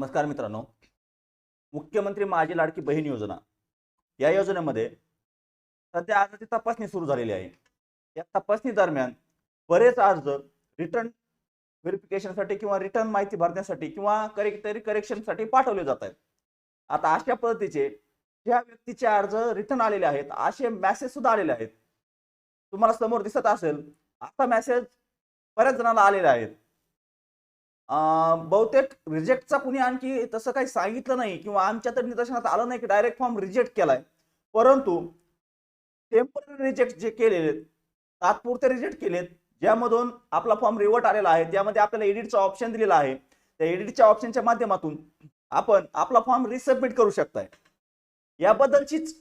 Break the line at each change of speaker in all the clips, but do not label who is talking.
नमस्कार मित्रांनो. मुख्यमंत्री माझी लाडकी बहीण योजना. या योजनेमध्ये सध्या अर्जाची तपासणी सुरू झालेली आहे. या तपासणी दरम्यान बरेच अर्ज रिटर्न व्हेरिफिकेशनसाठी किंवा रिटर्न माहिती भरण्यासाठी किंवा करेक्टरी करेक्शनसाठी पाठवले जात आहेत. आता अशा पद्धतीचे ज्या व्यक्तीचे अर्ज रिटर्न आलेले आहेत असे मॅसेज सुद्धा आलेले आहेत. तुम्हाला समोर दिसत असेल असा मेसेज बऱ्याच जणांना आलेले आहेत बहुतेक रिजेक्टचा कुणी आणखी तसं काही सांगितलं नाही किंवा आमच्या तर निदर्शनात आलं नाही की डायरेक्ट फॉर्म रिजेक्ट केलाय. परंतु टेंपररी रिजेक्ट जे केलेले तात्पुरते रिजेक्ट केलेत ज्यामधून आपला फॉर्म रिवर्ट आलेला आहे त्यामध्ये आपल्याला एडिटचा ऑप्शन दिलेला आहे त्या एडिटच्या ऑप्शनच्या माध्यमातून आपण आपला फॉर्म रिसबमिट करू शकताय. याबद्दलचीच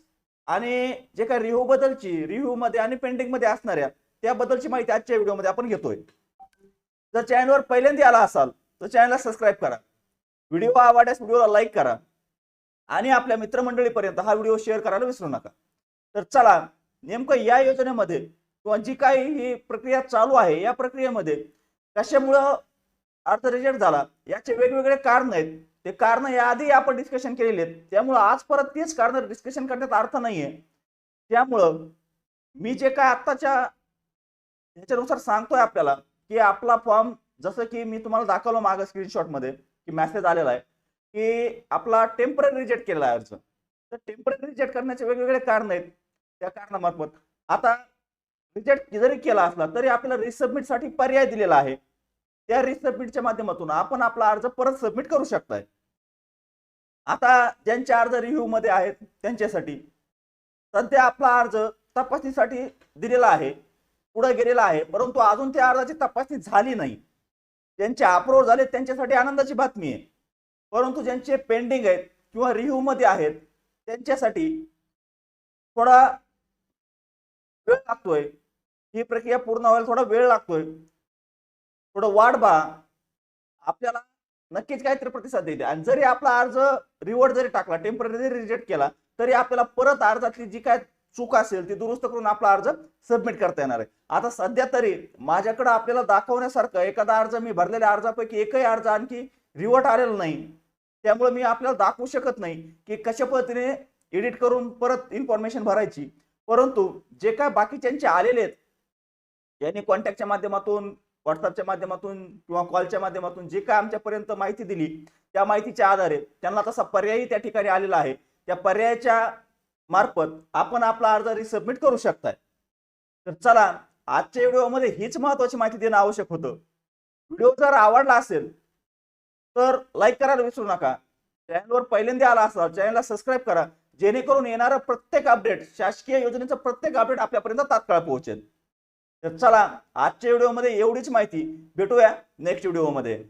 आणि जे काही रिव्ह्यू बद्दलची रिव्ह्यू मध्ये आणि पेंडिंगमध्ये असणाऱ्या त्याबद्दलची माहिती आजच्या व्हिडिओमध्ये आपण घेतोय. जर चॅनलवर पहिल्यांदा आला असाल तर चॅनलला सबस्क्राईब करा. व्हिडिओ आवडल्यास व्हिडिओला लाईक करा. आणि आपल्या मित्रमंडळीपर्यंत हा व्हिडिओ शेअर करायला विसरू नका. तर चला नेमकं या योजनेमध्ये किंवा जी काही ही प्रक्रिया चालू आहे या प्रक्रियेमध्ये कशामुळं अर्थ रिजेक्ट झाला याचे वेगवेगळे कारण आहेत. ते कारण याआधी आपण डिस्कशन केलेले आहेत. त्यामुळं आज परत तेच कारण डिस्कशन करण्यात अर्थ नाहीये. त्यामुळं मी जे काय आत्ताच्या ह्याच्यानुसार सांगतोय आपल्याला की आपला फॉर्म जसं की मी तुम्हाला दाखवलं मागं स्क्रीनशॉटमध्ये की मेसेज आलेला आहे की आपला टेंपररी रिजेक्ट केलेला आहे अर्ज तर टेंपररी रिजेक्ट करण्याचे वेगवेगळे कारण आहेत. त्या कारणामार्फत आता रिजेक्ट जरी केला असला तरी आपल्याला रिसबमिटसाठी पर्याय दिलेला आहे. त्या रिसबमिटच्या माध्यमातून आपण आपला अर्ज परत सबमिट करू शकताय. आता ज्यांचे अर्ज रिव्ह्यू मध्ये आहेत त्यांच्यासाठी सध्या आपला अर्ज तपासणीसाठी दिलेला आहे पुढे गेलेला आहे परंतु अजून त्या अर्जाची तपासणी झाली नाही. ज्यांचे अप्रूव्ह झाले त्यांच्यासाठी आनंदाची बातमी आहे. परंतु ज्यांचे पेंडिंग आहेत किंवा रिव्ह्यू मध्ये आहेत त्यांच्यासाठी थोडा वेळ लागतोय. ही प्रक्रिया पूर्ण व्हायला थोडा वेळ लागतोय. थोडं वाट बा आपल्याला नक्कीच काहीतरी प्रतिसाद देते आणि जरी आपला अर्ज रिवर्ट जरी टाकला टेंपररी रिजेक्ट केला तरी आपल्याला परत अर्जातली जी काय चूक असेल ती दुरुस्त करून आपला अर्ज सबमिट करता येणार आहे. आता सध्या तरी माझ्याकडे आपल्याला दाखवण्यासारखं एखादा अर्ज मी भरलेल्या अर्जापैकी एकही अर्ज आणखी रिवर्ट आलेला नाही. त्यामुळे मी आपल्याला दाखवू शकत नाही की कशा पद्धतीने एडिट करून परत इन्फॉर्मेशन भरायची. परंतु जे काय बाकीच्यांचे आलेले आहेत यांनी कॉन्टॅक्टच्या माध्यमातून व्हॉट्सअपच्या माध्यमातून किंवा कॉलच्या माध्यमातून जे काय आमच्यापर्यंत माहिती दिली त्या माहितीच्या आधारे त्यांना तसा पर्यायी त्या ठिकाणी आलेला आहे. त्या पर्यायाच्या मार्फत आपण आपला अर्ज रिसबमिट करू शकताय. तर चला आजच्या व्हिडिओमध्ये हीच महत्वाची माहिती देणं आवश्यक होतं. व्हिडिओ जर आवडला असेल तर लाईक करायला विसरू नका. चॅनलवर पहिल्यांदा आला असाल चॅनलला सबस्क्राईब करा. जेणेकरून येणारं प्रत्येक अपडेट शासकीय योजनेचं प्रत्येक अपडेट आपल्यापर्यंत तात्काळ पोहोचेल. तर चला आजच्या व्हिडिओमध्ये एवढीच माहिती. भेटूया नेक्स्ट व्हिडिओमध्ये.